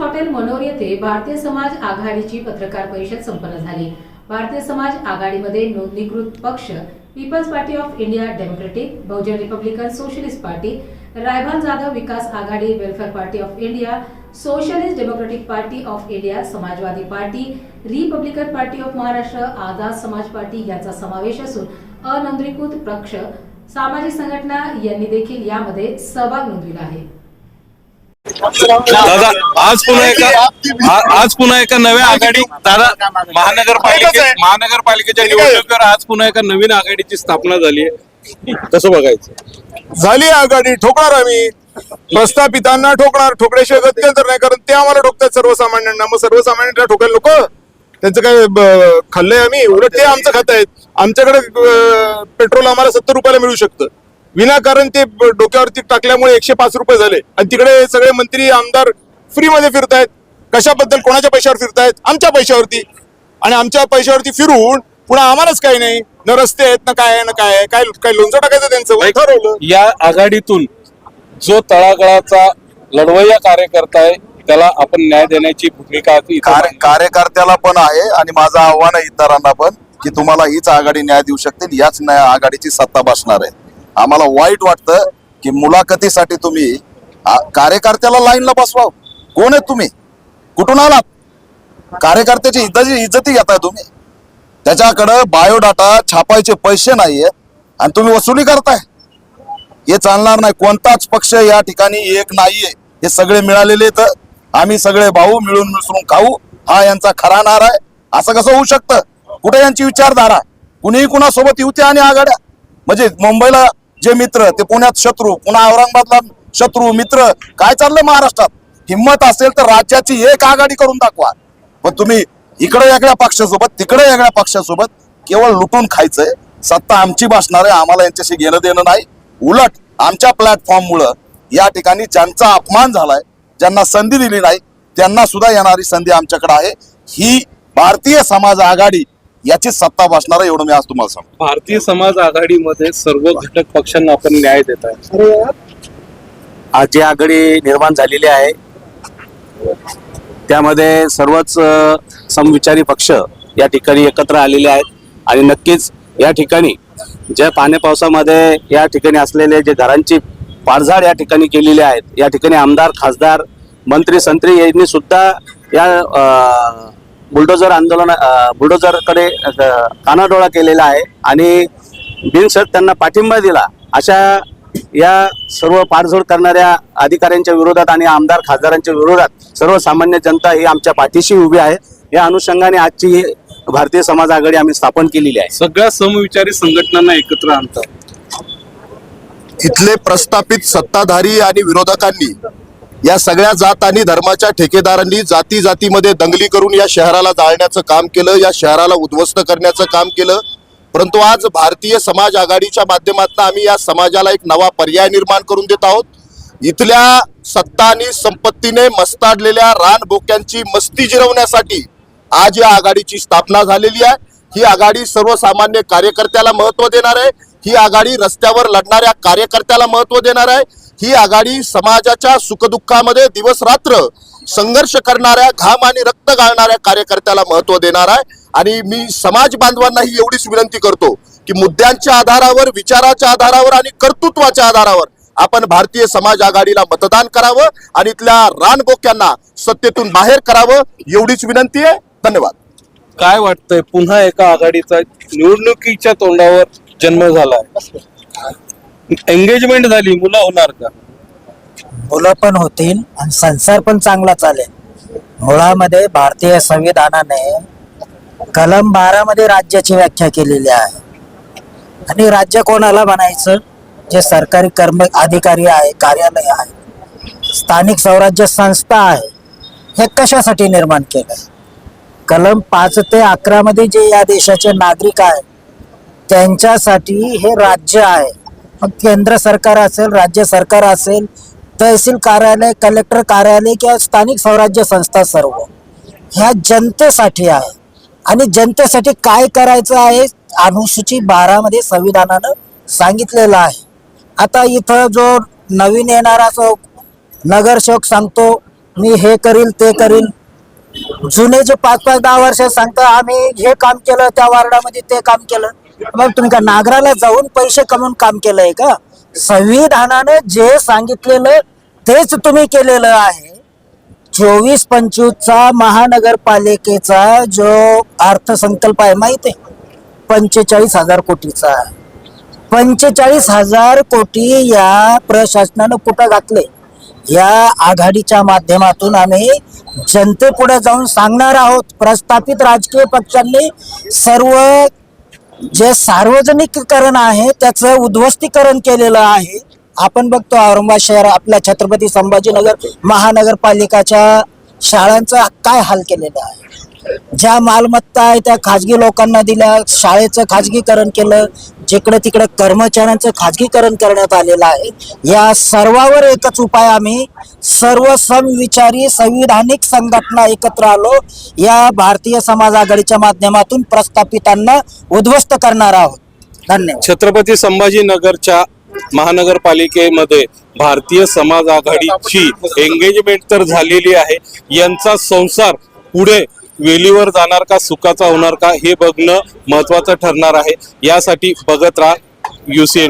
Hotel मनोर येथे भारतीय समाज आघाडीची पत्रकार परिषद संपन्न झाली. भारतीय समाज आघाडीमध्ये नोंदणीकृत पक्ष people's party of India democratic Bahujan republican socialist party Raibhan Jadhav Vikas Aghadi welfare party of India socialist democratic party of India Samajwadi party republican party of Maharashtra Azad Samaj party यांचा समावेश असून अनोंदणीकृत पक्ष सामाजिक संघटना यांनी देखील यामध्ये सहभाग नोंदविला आहे. दादा आज पुन्हा एका आज पुन्हा एका नव्या आघाडी दादा महानगरपालिके महानगरपालिकेच्या निवडणुकीवर आज पुन्हा एका नवीन आघाडीची स्थापना झाली आहे. कसं बघायचं? झाली आघाडी ठोकणार आम्ही. प्रस्थापितांना ठोकणार ठोकण्याशिवाय गती तर नाही कारण ते आम्हाला ठोकतात सर्वसामान्यांना. मग सर्वसामान्यांना ठोकायला नको? त्यांचं काय खाल्लंय आम्ही? उलट ते आमचं खात आहेत. आमच्याकडे पेट्रोल आम्हाला सत्तर रुपयाला मिळू शकतं. विनाकारण ते डोक्यावरती टाकल्यामुळे एकशे पाच रुपये झाले. आणि तिकडे सगळे मंत्री आमदार फ्री मध्ये फिरतायत. कशाबद्दल कोणाच्या पैशावर फिरतायत? आमच्या पैशावरती. आणि आमच्या पैशावरती फिरून पुन्हा आम्हालाच काही नाही. न रस्ते आहेत ना काय आहे ना काय आहे. काय काय लोणचं टाकायचं त्यांचं? ठरवलं या आघाडीतून जो तळागाळाचा लढवय्या कार्यकर्ता आहे त्याला आपण न्याय देण्याची भूमिका. कार्यकर्त्याला पण आहे आणि माझं आव्हान आहे इतरांना पण की तुम्हाला हीच आघाडी न्याय देऊ शकते याच न्याय आघाडीची सत्ता बसणार आहे. आम्हाला वाईट वाटतं की मुलाखतीसाठी तुम्ही कार्यकर्त्याला लाईनला बसवा. कोण आहे तुम्ही? कुठून आलात? कार्यकर्त्याची इज्जती इज्जती घेताय तुम्ही. त्याच्याकडं बायोडाटा छापायचे पैसे नाहीये आणि तुम्ही वसुली करताय. हे चालणार नाही. कोणताच पक्ष या ठिकाणी एक नाहीये. हे सगळे मिळालेले तर आम्ही सगळे भाऊ मिळून मिसळून खाऊ. हा यांचा खरा नारा आहे. असं कसं होऊ शकतं? कुठे यांची विचारधारा? कुणीही कुणासोबत युती आणि आघाड्या. म्हणजे मुंबईला जे मित्र ते पुण्यात शत्रू पुन्हा औरंगाबादला शत्रू मित्र काय चाललंय महाराष्ट्रात? हिंमत असेल तर राज्याची एक आघाडी करून दाखवा. पण तुम्ही इकडे वेगळ्या पक्षासोबत तिकडे वेगळ्या पक्षासोबत केवळ लुटून खायचंय. सत्ता आमची बसणार आहे आम्हाला यांच्याशी घेणं देणं नाही. उलट आमच्या प्लॅटफॉर्ममुळं या ठिकाणी ज्यांचा अपमान झालाय ज्यांना संधी दिली नाही त्यांना सुद्धा येणारी संधी आमच्याकडे आहे. ही भारतीय समाज आघाडी याची सत्ता बसणार आहे एवढं मी आज तुम्हाला सांगतो. भारतीय समाज आघाडीमध्ये सर्व घटक पक्षांना आपण न्याय देत आहे. आज जी आघाडी निर्माण झालेली आहे. त्यामध्ये सर्वच समविचारी पक्ष या ठिकाणी एकत्र आलेले आहेत. आणि नक्कीच या ठिकाणी ज्या पाण्या पावसामध्ये या ठिकाणी असलेले जे घरांची पाडझाड या ठिकाणी केलेली आहेत. या ठिकाणी आमदार खासदार मंत्री संत्री यांनी सुद्धा या बुलडोजर आंदोलन बुलडोजरकडे कानाडोळा केलेला आहे आणि बिनशर्त त्यांना पाठिंबा दिला. अशा या सर्व पाडझोड करणाऱ्या अधिकाऱ्यांच्या विरोधात आणि आमदार खासदारांच्या विरोधात सर्वसामान्य जनता ही आमच्या पाठीशी उभी आहे. या अनुषंगाने आजची भारतीय समाज आघाडी आम्ही स्थापन केलेली आहे. सगळ्या समविचारी संघटनांना एकत्र आणतात इथले प्रस्थापित सत्ताधारी आणि विरोधकांनी या सगळ्या जात आणि धर्माच्या ठेकेदारांनी जाती जातीमध्ये दंगली करून या शहराला जाळण्याचं काम केलं या शहराला उद्ध्वस्त करण्याचं काम केलं. परंतु आज भारतीय समाज आघाडीच्या माध्यमातून आम्ही या समाजाला एक नवा पर्याय निर्माण करून देत आहोत. इथल्या सत्ता आणि संपत्तीने मस्ताडलेल्या रानबोक्यांची मस्ती जिरवण्यासाठी आज या आघाडीची स्थापना झालेली आहे. ही आघाडी सर्वसामान्य कार्यकर्त्याला महत्त्व देणार आहे. ही आघाडी रस्त्यावर लढणाऱ्या कार्यकर्त्याला महत्त्व देणार आहे. ही आघाडी समाजाच्या सुखदुःखामध्ये दिवस रात्र संघर्ष करणाऱ्या घाम आणि रक्त गाळणाऱ्या कार्यकर्त्याला महत्त्व देणार आहे. आणि मी समाज बांधवांनाही एवढीच विनंती करतो की मुद्द्यांच्या आधारावर विचाराच्या आधारावर आणि कर्तृत्वाच्या आधारावर आपण भारतीय समाज आघाडीला मतदान करावं आणि इथल्या रानबोक्यांना सत्तेतून बाहेर करावं एवढीच विनंती आहे. धन्यवाद. काय वाटतंय पुन्हा एका आघाडीचा निवडणुकीच्या तोंडावर जन्म झालाय? एंगेजमेंट झाली मुलं होणार का? मुलं पण होतील आणि संसार पण चांगला चालेल. मुळामध्ये भारतीय संविधानाने कलम बारा मध्ये राज्याची व्याख्या केलेली आहे. आणि राज्य कोणाला म्हणायचं जे सरकारी कर्म अधिकारी आहे कार्यालय आहे स्थानिक स्वराज्य संस्था आहे हे कशासाठी निर्माण केलं कलम पाच ते अकरा मध्ये जे या देशाचे नागरिक आहेत त्यांच्यासाठी हे राज्य आहे. मग केंद्र सरकार असेल राज्य सरकार असेल तहसील कार्यालय कलेक्टर कार्यालय किंवा स्थानिक स्वराज्य संस्था सर्व ह्या जनतेसाठी आहे. आणि जनतेसाठी काय करायचं आहे अनुसूची बारामध्ये संविधानानं सांगितलेलं आहे. आता इथं जो नवीन येणारा जो नगरसेवक सांगतो मी हे करील ते करील. जुने जे पाच पाच दहा वर्ष सांगतात आम्ही हे काम केलं त्या वार्डामध्ये ते काम केलं. मग तुम्ही का नागराला जाऊन पैसे कमवून काम केलंय का? संविधानाने जे सांगितलेलं तेच तुम्ही केलेलं आहे. चोवीस पंचवीसचा महानगरपालिकेचा जो अर्थसंकल्प आहे माहिती आहे पंचेचाळीस हजार कोटीचा पंचेचाळीस हजार कोटी या प्रशासनानं कुठं घातले? या आघाडीच्या माध्यमातून आम्ही जनतेपुढे जाऊन सांगणार आहोत. प्रस्थापित राजकीय पक्षांनी सर्व जे सार्वजनिककरण आहे त्याचं उद्ध्वस्तीकरण केलेलं आहे. आपण बघतो औरंगाबाद शहर आपल्या छत्रपती संभाजीनगर महानगरपालिकाच्या शाळांचा काय हाल केलेला आहे? ज्या मालमत्ता आहे त्या खाजगी लोकांना दिल्या शाळेचं खाजगीकरण केलं जिकडे तिकडे कर्मचाऱ्यांचं खाजगीकरण करण्यात आलेलं आहे. या सर्वावर एकच उपाय आम्ही सर्व समविचारी संविधानिक संघटना एकत्र आलो. या भारतीय समाज आघाडीच्या माध्यमातून प्रस्थापितांना उद्ध्वस्त करणार आहोत. धन्यवाद. छत्रपती संभाजीनगरच्या महानगरपालिकेमध्ये भारतीय समाज आघाडीची एंगेजमेंट तर झालेली आहे. यांचा संसार पुढे वेलीवर जाणार का सुखाचा होणार का हे बघणं महत्वाचं ठरणार आहे. यासाठी बघत राहा युसीएन